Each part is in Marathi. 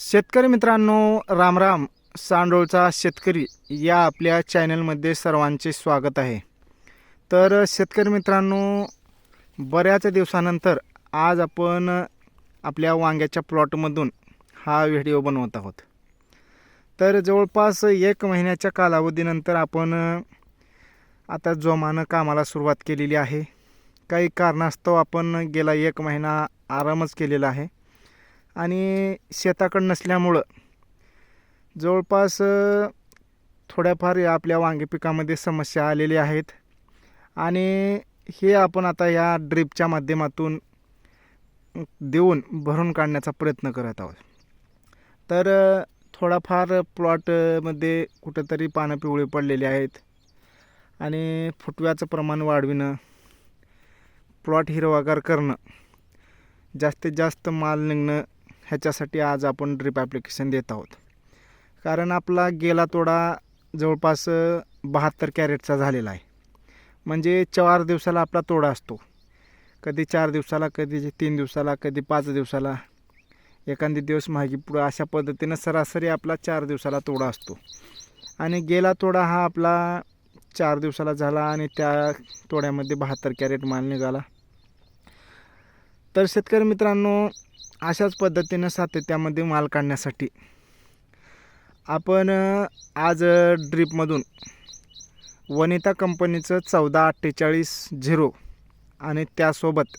शेतकरी मित्रांनो रामराम सांडोळचा शेतकरी या आपल्या चॅनलमध्ये सर्वांचे स्वागत आहे. तर शेतकरी मित्रांनो बऱ्याच दिवसानंतर आज आपण आपल्या वांग्याच्या प्लॉटमधून हा व्हिडिओ बनवत आहोत. तर जवळपास एक महिन्याच्या कालावधीनंतर आपण आता जोमानं कामाला सुरुवात केलेली आहे. काही कारणास्तव आपण गेला एक महिना आरामच केलेला आहे. आणि शेताकडं नसल्यामुळं जवळपास थोड्याफार या आपल्या वांगी पिकामध्ये समस्या आलेल्या आहेत. आणि हे आपण आता या ड्रिपच्या माध्यमातून देऊन भरून काढण्याचा प्रयत्न करत आहोत. तर थोडाफार प्लॉटमध्ये कुठंतरी पानं पिवळी पडलेली आहेत आणि फुटव्याचं प्रमाण वाढविणं प्लॉट हिरवागार करणं जास्तीत जास्त माल निघणं ह्याच्यासाठी आज आपण ड्रिप ॲप्लिकेशन देत आहोत. कारण आपला गेला तोडा जवळपास बहात्तर कॅरेटचा झालेला आहे. म्हणजे चार दिवसाला आपला तोडा असतो. कधी चार दिवसाला कधी तीन दिवसाला कधी पाच दिवसाला. एखादी दिवस मागे पुढं अशा पद्धतीनं सरासरी आपला चार दिवसाला तोडा असतो. आणि गेला तोडा हा आपला चार दिवसाला झाला आणि त्या तोड्यामध्ये बहात्तर कॅरेट माल निघाला. तर शेतकरी मित्रांनो अशाच पद्धतीनं सातत्यामध्ये माल काढण्यासाठी. आपण आज ड्रीपमधून वनिता कंपनीचं चौदा अठ्ठेचाळीस झिरो आणि त्यासोबत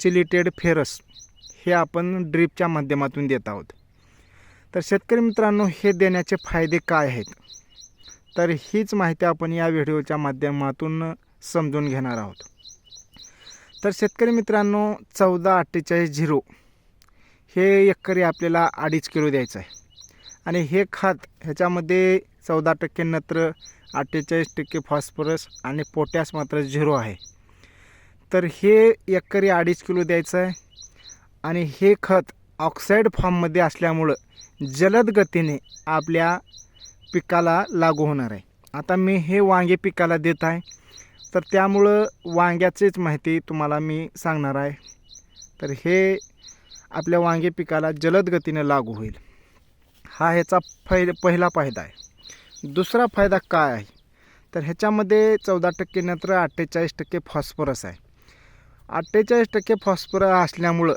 चिलिटेड फेरस हे आपण ड्रीपच्या माध्यमातून देत आहोत. तर शेतकरी मित्रांनो हे देण्याचे फायदे काय आहेत? तर हीच माहिती आपण या व्हिडिओच्या माध्यमातून समजून घेणार आहोत. तर शेतकरी मित्रांनो चौदा अठ्ठेचाळीस झिरो हे एकरी आपल्याला अडीच किलो द्यायचं आहे. आणि हे खत ह्याच्यामध्ये चौदा टक्के नत्र अठ्ठेचाळीस टक्के फॉस्फरस आणि पोटॅश मात्र झिरो आहे. तर हे एकरी अडीच किलो द्यायचं आहे. आणि हे खत ऑक्साईड फॉर्ममध्ये असल्यामुळं जलद गतीने आपल्या पिकाला लागू होणार आहे. आता मी हे वांगे पिकाला देत आहे. तर त्यामुळं वांग्याचीच माहिती तुम्हाला मी सांगणार आहे. तर हे आपल्या वांगे पिकाला जलद गतीने लागू होईल. हा ह्याचा फै पहिला फायदा आहे. दुसरा फायदा काय आहे? तर ह्याच्यामध्ये चौदा टक्के नंतर अठ्ठेचाळीस टक्के फॉस्फरस आहे. अठ्ठेचाळीस टक्के फॉस्फरस असल्यामुळं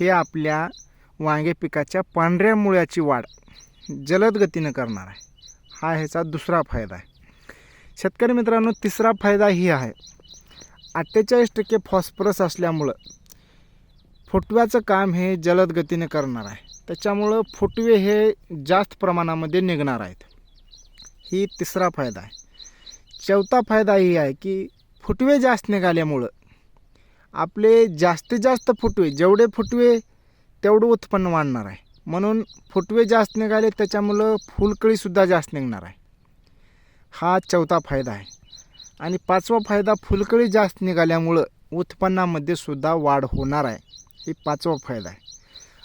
हे आपल्या वांगे पिकाच्या पांढऱ्या मुळ्याची वाढ जलद गतीनं करणार आहे. हा ह्याचा दुसरा फायदा आहे. शेतकरी मित्रांनो तिसरा फायदा ही आहे. अठ्ठेचाळीस टक्के फॉस्फरस असल्यामुळं फुटव्याचं काम हे जलद गतीने करणार आहे. त्याच्यामुळं फुटवे हे जास्त प्रमाणामध्ये निघणार आहेत. ही तिसरा फायदा आहे. चौथा फायदा ही आहे की फुटवे जास्त निघाल्यामुळं आपले जास्तीत जास्त फुटवे जेवढे फुटवे तेवढं उत्पन्न वाढणार आहे. म्हणून फुटवे जास्त निघाले त्याच्यामुळं फुलकळीसुद्धा जास्त निघणार आहे. हा चौथा फायदा आहे. आणि पाचवा फायदा फुलकळी जास्त निघाल्यामुळं उत्पन्नामध्ये सुद्धा वाढ होणार आहे. ही पाचवा फायदा आहे.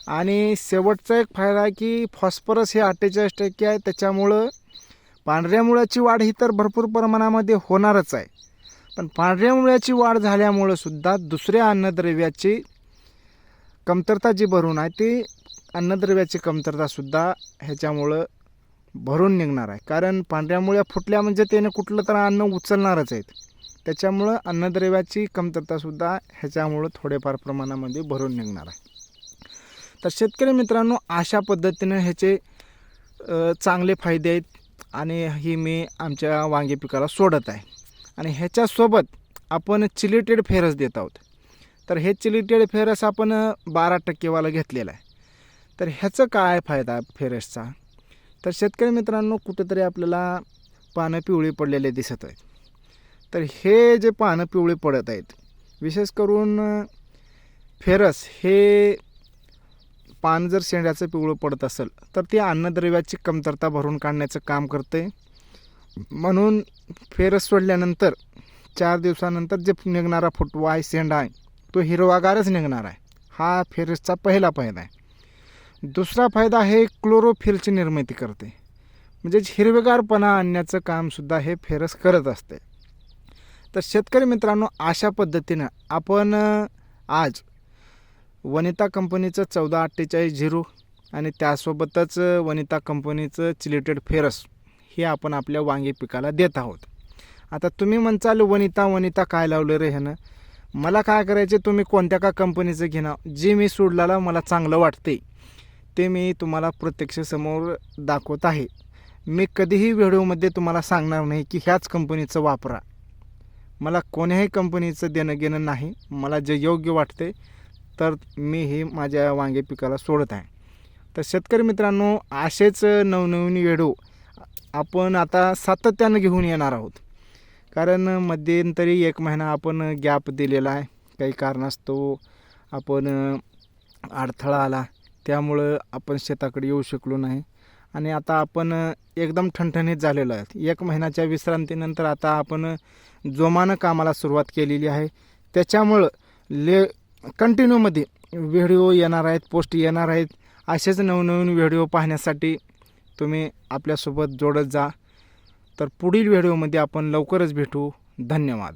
आणि शेवटचा एक फायदा आहे की फॉस्फरस हे अठ्ठेचाळीस टक्के आहे त्याच्यामुळं पांढऱ्या मुळ्याची वाढ ही तर भरपूर प्रमाणामध्ये होणारच आहे. पण पांढऱ्या मुळ्याची वाढ झाल्यामुळं सुद्धा दुसऱ्या अन्नद्रव्याची कमतरता जी भरून आहे ती अन्नद्रव्याची कमतरतासुद्धा ह्याच्यामुळं भरून निघणार आहे. कारण पांढऱ्या मुळ्या फुटल्या म्हणजे त्याने कुठलं तर अन्न उचलणारच आहेत. त्याच्यामुळं अन्नद्रव्याची कमतरतासुद्धा ह्याच्यामुळं थोडेफार प्रमाणामध्ये भरून निघणार आहे. तर शेतकरी मित्रांनो अशा पद्धतीनं ह्याचे चांगले फायदे आहेत आणि ही मी आमच्या वांगी पिकाला सोडत आहे. आणि ह्याच्यासोबत आपण चिलिटेड फेरस देत आहोत. तर हे चिलिटेड फेरस आपण बारा टक्केवाला घेतलेलं आहे. तर ह्याचं काय फायदा फेरसचा? तर शेतकरी मित्रांनो कुठेतरी आपल्याला पानं पिवळी पडलेले दिसत आहेत. तर हे जे पानं पिवळी पडत आहेत विशेष करून फेरस हे पान जर शेंड्याचं पिवळं पडत असेल तर ते अन्नद्रव्याची कमतरता भरून काढण्याचं काम करते. म्हणून फेरस सोडल्यानंतर चार दिवसानंतर जे निघणारा फुटवा आहे शेंडा आहे तो हिरवागारच निघणार आहे. हा फेरसचा पहिला फायदा आहे. दुसरा फायदा हे क्लोरोफिलची निर्मिती करते. म्हणजे हिरवेगारपणा आणण्याचं कामसुद्धा हे फेरस करत असते. तर शेतकरी मित्रांनो अशा पद्धतीनं आपण आज वनिता कंपनीचं चौदा अठ्ठेचाळीस झिरो आणि त्यासोबतच वनिता कंपनीचं चिलेटेड फेरस हे आपण आपल्या वांगी पिकाला देत आहोत. आता तुम्ही म्हणचाल वनिता वनिता काय लावलं रे ह्यानं? मला काय करायचे तुम्ही कोणत्या का कंपनीचं घेणार जे मी सोडलेलं मला चांगलं वाटते ते मी तुम्हाला प्रत्यक्ष समोर दाखवत आहे. मी कधीही व्हिडिओमध्ये तुम्हाला सांगणार नाही की ह्याच कंपनीचं वापरा. मला कोण्याही कंपनीचं देणं घेणं नाही. मला जे योग्य वाटते तर मी हे माझ्या वांगे पिकाला सोडत आहे. तर शेतकरी मित्रांनो असेच नवनवीन व्हिडिओ आपण आता सातत्यानं घेऊन येणार आहोत. कारण मध्यंतरी एक महिना आपण गॅप दिलेला आहे. काही कारणास्तव आपण अडथळा आला. त्यामुळं आपण शेताकडे येऊ शकलो नाही. आणि आता आपण एकदम ठणठणीत झालेलो आहे एक महिन्याच्या विश्रांतीनंतर आता आपण जोमानं कामाला सुरुवात केलेली आहे. त्याच्यामुळं ले कंटिन्यूमध्ये व्हिडिओ येणार आहेत पोस्ट येणार आहेत. असेच नवनवीन व्हिडिओ पाहण्यासाठी तुम्ही आपल्यासोबत जोडत जा. तर पुढील व्हिडिओमध्ये आपण लवकरच भेटू. धन्यवाद.